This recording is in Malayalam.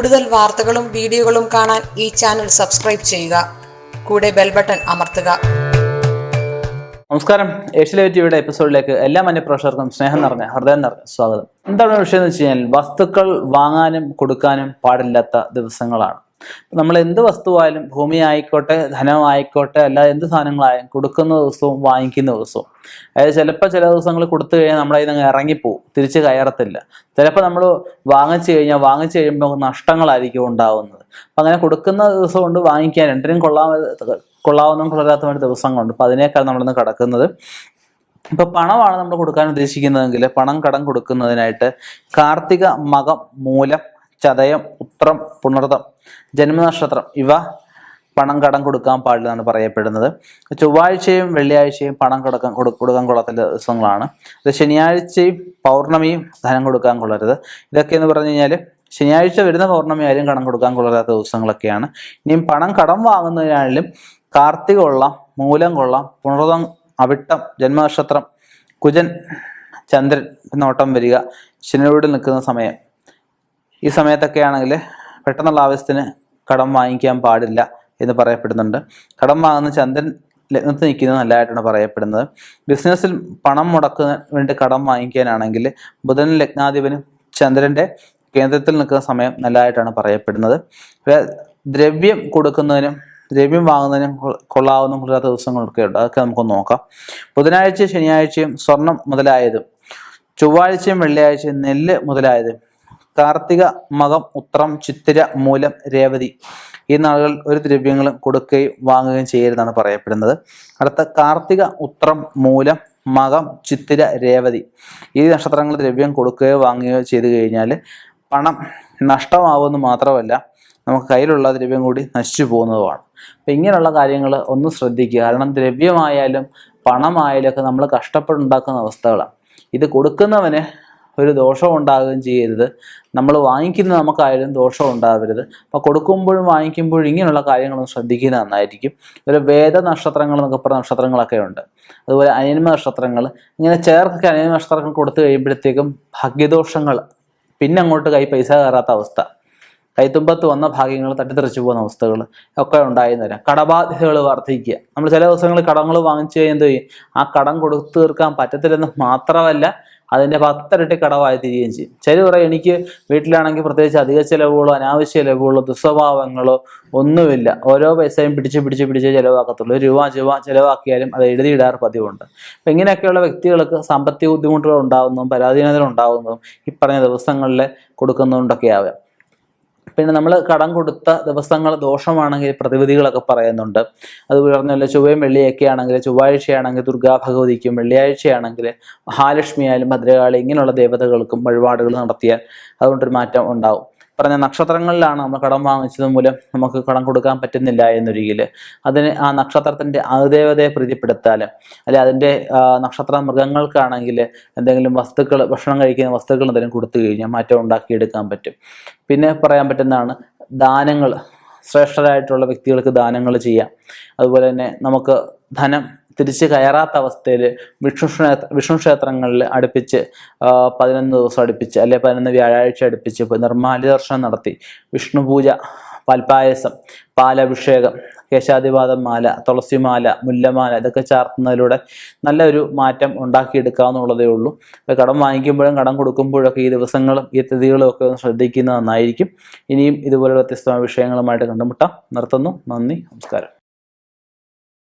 കൂടുതൽ വാർത്തകളും വീഡിയോകളും കാണാൻ ഈ ചാനൽ സബ്സ്ക്രൈബ് ചെയ്യുക. കൂടെ ബെൽ ബട്ടൺ അമർത്തുക. നമസ്കാരം. ഏഷ്യയിലെ ടിവിയുടെ എപ്പിസോഡിലേക്ക് എല്ലാ മന്യപ്രേക്ഷകർക്കും സ്നേഹം നിറഞ്ഞ ഹൃദയം നിറഞ്ഞ സ്വാഗതം. എന്താണ് വിഷയം എന്ന് വെച്ച് കഴിഞ്ഞാൽ വസ്തുക്കൾ വാങ്ങാനും കൊടുക്കാനും പാടില്ലാത്ത ദിവസങ്ങളാണ്. നമ്മൾ എന്ത് വസ്തുവായാലും ഭൂമി ആയിക്കോട്ടെ ധനം ആയിക്കോട്ടെ അല്ല എന്ത് സാധനങ്ങളായാലും കൊടുക്കുന്ന ദിവസവും വാങ്ങിക്കുന്ന ദിവസവും. അതായത് ചിലപ്പോൾ ചില ദിവസങ്ങൾ കൊടുത്തു കഴിഞ്ഞാൽ നമ്മളതിൽ നിന്ന് ഇറങ്ങിപ്പോവും തിരിച്ച് കയറത്തില്ല. ചിലപ്പോൾ നമ്മൾ വാങ്ങിച്ചു കഴിഞ്ഞാൽ വാങ്ങിച്ചു കഴിയുമ്പോൾ നഷ്ടങ്ങളായിരിക്കും ഉണ്ടാവുന്നത്. അപ്പം അങ്ങനെ കൊടുക്കുന്ന ദിവസം കൊണ്ട് വാങ്ങിക്കാൻ രണ്ടിനും കൊള്ളാവുന്ന കൊള്ളാത്ത ദിവസങ്ങളുണ്ട്. അപ്പം അതിനേക്കാൾ നമ്മളിന്ന് കിടക്കുന്നത്. ഇപ്പൊ പണമാണ് നമ്മൾ കൊടുക്കാൻ ഉദ്ദേശിക്കുന്നതെങ്കിൽ പണം കടം കൊടുക്കുന്നതിനായിട്ട് കാർത്തിക മകം മൂലം ചതയം ഉത്രം പുണർതം ജന്മനക്ഷത്രം ഇവ പണം കടം കൊടുക്കാൻ പാടില്ലെന്നാണ് പറയപ്പെടുന്നത്. ചൊവ്വാഴ്ചയും വെള്ളിയാഴ്ചയും പണം കൊടുക്കാൻ കൊടു- കൊടുക്കാൻ കൊള്ളാത്ത ദിവസങ്ങളാണ്. അത് ശനിയാഴ്ചയും പൗർണമിയും ധനം കൊടുക്കാൻ കൊള്ളരുത്. ഇതൊക്കെ എന്ന് പറഞ്ഞു കഴിഞ്ഞാൽ ശനിയാഴ്ച വരുന്ന പൗർണമി ആയാലും കടം കൊടുക്കാൻ കൊള്ളാത്ത ദിവസങ്ങളൊക്കെയാണ്. ഇനിയും പണം കടം വാങ്ങുന്നതിനായാലും കാർത്തിക കൊള്ളാം മൂലം കൊള്ളാം പുണർതം അവിട്ടം ജന്മനക്ഷത്രം കുജൻ ചന്ദ്രൻ നോട്ടം വരിക ശനിയോട് നിൽക്കുന്ന സമയം. ഈ സമയത്തൊക്കെ ആണെങ്കിൽ പെട്ടെന്നുള്ള ആവശ്യത്തിന് കടം വാങ്ങിക്കാൻ പാടില്ല എന്ന് പറയപ്പെടുന്നുണ്ട്. കടം വാങ്ങുന്ന ചന്ദ്രൻ ലഗ്നത്തിൽ നിൽക്കുന്നത് നല്ലതായിട്ടാണ് പറയപ്പെടുന്നത്. ബിസിനസ്സിൽ പണം മുടക്കുന്ന വേണ്ടി കടം വാങ്ങിക്കാനാണെങ്കിൽ ബുധൻ ലഗ്നാധിപനും ചന്ദ്രന്റെ കേന്ദ്രത്തിൽ നിൽക്കുന്ന സമയം നല്ലതായിട്ടാണ് പറയപ്പെടുന്നത്. ദ്രവ്യം കൊടുക്കുന്നതിനും ദ്രവ്യം വാങ്ങുന്നതിനും കൊള്ളാവുന്ന കൊള്ളാത്ത ദിവസങ്ങളൊക്കെ ഉണ്ട്. അതൊക്കെ നമുക്ക് നോക്കാം. ബുധനാഴ്ച ശനിയാഴ്ചയും സ്വർണം മുതലായതും ചൊവ്വാഴ്ചയും വെള്ളിയാഴ്ചയും നെല്ല് മുതലായതും കാർത്തിക മകം ഉത്രം ചിത്തിര മൂലം രേവതി. ഈ നാളുകൾ ഒരു ദ്രവ്യങ്ങളും കൊടുക്കുകയും വാങ്ങുകയും ചെയ്യരുതെന്നാണ് പറയപ്പെടുന്നത്. അടുത്ത കാർത്തിക ഉത്രം മൂലം മകം ചിത്തിര രേവതി. ഈ നക്ഷത്രങ്ങൾ ദ്രവ്യം കൊടുക്കുകയോ വാങ്ങുകയോ ചെയ്തു കഴിഞ്ഞാൽ പണം നഷ്ടമാവുമെന്ന് മാത്രമല്ല നമുക്ക് കയ്യിലുള്ള ദ്രവ്യം കൂടി നശിച്ചു പോകുന്നതുമാണ്. അപ്പം ഇങ്ങനെയുള്ള കാര്യങ്ങൾ ഒന്ന് ശ്രദ്ധിക്കുക. കാരണം ദ്രവ്യമായാലും പണമായാലും ഒക്കെ നമ്മൾ കഷ്ടപ്പെട്ടുണ്ടാക്കുന്ന അവസ്ഥകളാണ്. ഇത് കൊടുക്കുന്നവന് ഒരു ദോഷം ഉണ്ടാകുകയും ചെയ്യരുത്. നമ്മൾ വാങ്ങിക്കുന്ന നമുക്കായാലും ദോഷം ഉണ്ടാവരുത്. അപ്പോൾ കൊടുക്കുമ്പോഴും വാങ്ങിക്കുമ്പോഴും ഇങ്ങനെയുള്ള കാര്യങ്ങളൊന്നും ശ്രദ്ധിക്കുന്നത് നന്നായിരിക്കും. ഒരു വേദ നക്ഷത്രങ്ങൾ എന്നൊക്കെ പറഞ്ഞ നക്ഷത്രങ്ങളൊക്കെ ഉണ്ട്. അതുപോലെ അനിയന്മ നക്ഷത്രങ്ങൾ. ഇങ്ങനെ ചേർക്കൊക്കെ അനിയന്മ നക്ഷത്രങ്ങൾ കൊടുത്തു കഴിയുമ്പോഴത്തേക്കും ഭാഗ്യദോഷങ്ങൾ പിന്നെ അങ്ങോട്ട് കൈ പൈസ കയറാത്ത അവസ്ഥ. കൈത്തുമ്പത്ത് വന്ന ഭാഗ്യങ്ങൾ തട്ടിത്തെറിച്ചു പോകുന്ന അവസ്ഥകൾ ഒക്കെ ഉണ്ടായി വരാം. കടബാധ്യതകൾ വർദ്ധിക്കുക. നമ്മൾ ചില ദിവസങ്ങളിൽ കടങ്ങൾ വാങ്ങിച്ചു കഴിഞ്ഞാൽ എന്ത് ചെയ്യും? ആ കടം കൊടുത്തു തീർക്കാൻ പറ്റത്തില്ലെന്ന് മാത്രമല്ല അതിന്റെ പത്തരട്ടി കടവായി തീരുകയും ചെയ്യും. ചില പറയും എനിക്ക് വീട്ടിലാണെങ്കിൽ പ്രത്യേകിച്ച് അധിക ചിലവുകളോ അനാവശ്യ ചിലവുകളോ ദുസ്വഭാവങ്ങളോ ഒന്നുമില്ല. ഓരോ പൈസയും പിടിച്ച് പിടിച്ച് പിടിച്ച് ചിലവാക്കത്തുള്ളൂ. രൂപ രൂപ ചിലവാക്കിയാലും അത് എഴുതിയിടാറ് പതിവുണ്ട്. അപ്പം ഇങ്ങനെയൊക്കെയുള്ള വ്യക്തികൾക്ക് സാമ്പത്തിക ബുദ്ധിമുട്ടുകൾ ഉണ്ടാകുന്നതും പരാധീനതകൾ ഉണ്ടാകുന്നതും ഈ പറഞ്ഞ ദിവസങ്ങളിൽ കൊടുക്കുന്നതുകൊണ്ടൊക്കെ ആവാം പിന്നെ നമ്മൾ കടം കൊടുത്ത ദിവസങ്ങൾ ദോഷമാണെങ്കിൽ പ്രതിവിധികളൊക്കെ പറയുന്നുണ്ട്. അത് പറഞ്ഞല്ല ചൊവ്വയും വെള്ളിയൊക്കെ ആണെങ്കിൽ ചൊവ്വാഴ്ചയാണെങ്കിൽ ദുർഗാ ഭഗവതിക്കും വെള്ളിയാഴ്ചയാണെങ്കിൽ മഹാലക്ഷ്മി ആയാലും ഭദ്രകാളി ഇങ്ങനെയുള്ള ദേവതകൾക്കും വഴിപാടുകൾ നടത്തിയാൽ അതുകൊണ്ടൊരു മാറ്റം ഉണ്ടാവും. പറഞ്ഞ നക്ഷത്രങ്ങളിലാണ് നമ്മൾ കടം വാങ്ങിച്ചത് മൂലം നമുക്ക് കടം കൊടുക്കാൻ പറ്റുന്നില്ല എന്നൊരിക്കൽ അതിന് ആ നക്ഷത്രത്തിന്റെ അതിദേവതയെ പ്രീതിപ്പെടുത്താൽ അല്ലെ അതിന്റെ ആ, നക്ഷത്ര മൃഗങ്ങൾക്കാണെങ്കിൽ എന്തെങ്കിലും വസ്തുക്കൾ ഭക്ഷണം കഴിക്കുന്ന വസ്തുക്കൾ എന്തെങ്കിലും കൊടുത്തു കഴിഞ്ഞാൽ മാറ്റം ഉണ്ടാക്കിയെടുക്കാൻ പറ്റും. പിന്നെ പറയാൻ പറ്റുന്നതാണ് ദാനങ്ങൾ ശ്രേഷ്ഠരായിട്ടുള്ള വ്യക്തികൾക്ക് ദാനങ്ങൾ ചെയ്യാം. അതുപോലെ തന്നെ നമുക്ക് ധനം തിരിച്ച് കയറാത്ത അവസ്ഥയിൽ വിഷ്ണു ക്ഷേത്ര വിഷ്ണു ക്ഷേത്രങ്ങളിൽ അടുപ്പിച്ച് പതിനൊന്ന് ദിവസം അടുപ്പിച്ച് അല്ലെ പതിനൊന്ന് വ്യാഴാഴ്ച അടുപ്പിച്ച് നിർമ്മാല്യ ദർശനം നടത്തി. വിഷ്ണു പൂജ പാൽപ്പായസം പാലഭിഷേകം കേശാതിപാദം മാല തുളസിമാല മുല്ലമാല ഇതൊക്കെ ചാർത്തുന്നതിലൂടെ നല്ലൊരു മാറ്റം ഉണ്ടാക്കിയെടുക്കാവുന്നുള്ളതേ ഉള്ളൂ. അപ്പോൾ കടം വാങ്ങിക്കുമ്പോഴും കടം കൊടുക്കുമ്പോഴൊക്കെ ഈ ദിവസങ്ങളും ഈ തിഥികളും ഒക്കെ ഒന്ന് ശ്രദ്ധിക്കുന്നത് നന്നായിരിക്കും. ഇനിയും ഇതുപോലെ വ്യത്യസ്തമായ വിഷയങ്ങളുമായിട്ട് കണ്ടുമുട്ടാം. നിർത്തുന്നു. നന്ദി. നമസ്കാരം.